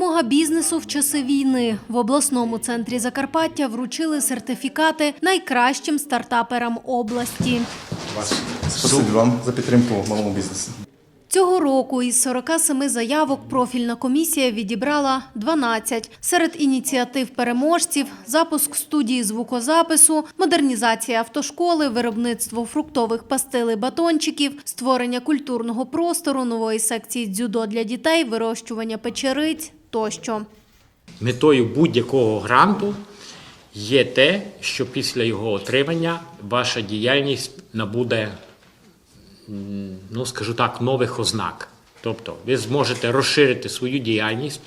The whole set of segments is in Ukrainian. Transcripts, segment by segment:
Допомога бізнесу в часи війни в обласному центрі Закарпаття вручили сертифікати найкращим стартаперам області. Спасибі вам за підтримку малому бізнесу. Цього року із 47 заявок профільна комісія відібрала 12. Серед ініціатив переможців – запуск студії звукозапису, модернізація автошколи, виробництво фруктових пастил батончиків, створення культурного простору, нової секції дзюдо для дітей, вирощування печериць тощо. Метою будь-якого гранту є те, що після його отримання ваша діяльність набуде, ну скажу так, нових ознак. Тобто ви зможете розширити свою діяльність,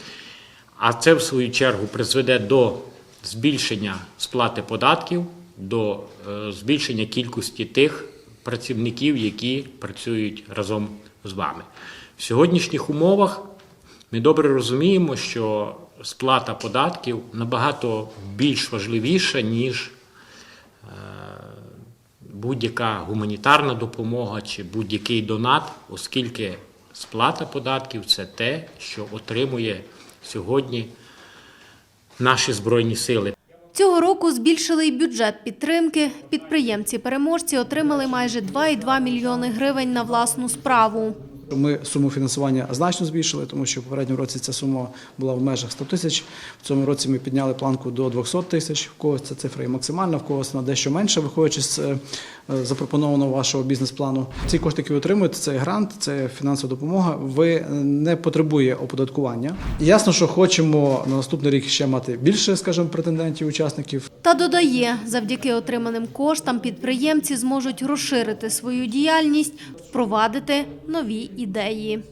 а це в свою чергу призведе до збільшення сплати податків, до е, збільшення кількості тих працівників, які працюють разом з вами. В сьогоднішніх умовах ми добре розуміємо, що сплата податків набагато більш важливіша, ніж будь-яка гуманітарна допомога чи будь-який донат, оскільки сплата податків це те, що отримує сьогодні наші збройні сили. Цього року збільшили й бюджет підтримки. Підприємці-переможці отримали майже 2,2 мільйони гривень на власну справу. Ми суму фінансування значно збільшили, тому що в попередньому році ця сума була в межах 100 тисяч. В цьому році ми підняли планку до 200 тисяч. В когось ця цифра є максимальна, в когось вона дещо менше, виходячи з е, запропонованого вашого бізнес-плану. Ці кошти, які ви отримуєте, це грант, це фінансова допомога. Ви е, не потребує оподаткування. Ясно, що хочемо на наступний рік ще мати більше, скажімо, претендентів, учасників. Та додає, завдяки отриманим коштам підприємці зможуть розширити свою діяльність, впровадити нові ідеї.